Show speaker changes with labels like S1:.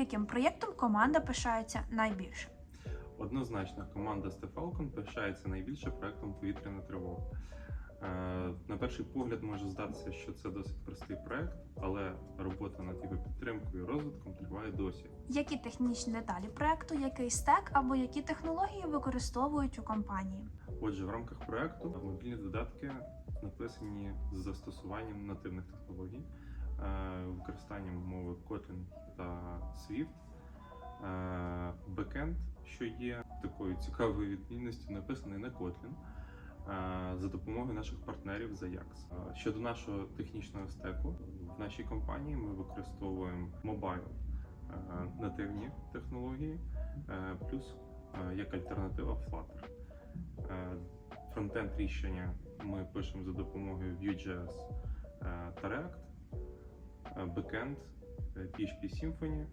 S1: яким проєктом команда пишається найбільше?
S2: Однозначно, команда Falcon пишається найбільше проектом повітряна тривога. Е, На перший погляд може здатися, що це досить простий проект, але робота над його підтримкою і розвитком триває досі.
S1: Які технічні деталі проекту, який стек або які технології використовують у компанії?
S2: Отже, в рамках проекту мобільні додатки написані з застосуванням нативних технологій, використанням мови Kotlin та Swift. Бекенд, що є такою цікавою відмінністю, написаний на Kotlin е, за допомогою наших партнерів з Ajax. Е, Щодо нашого технічного стеку, в нашій компанії ми використовуємо мобайл е, нативні технології, плюс як альтернатива Flutter. Фронтенд рішення ми пишемо за допомогою Vue.js та React, бекенд е, PHP Symfony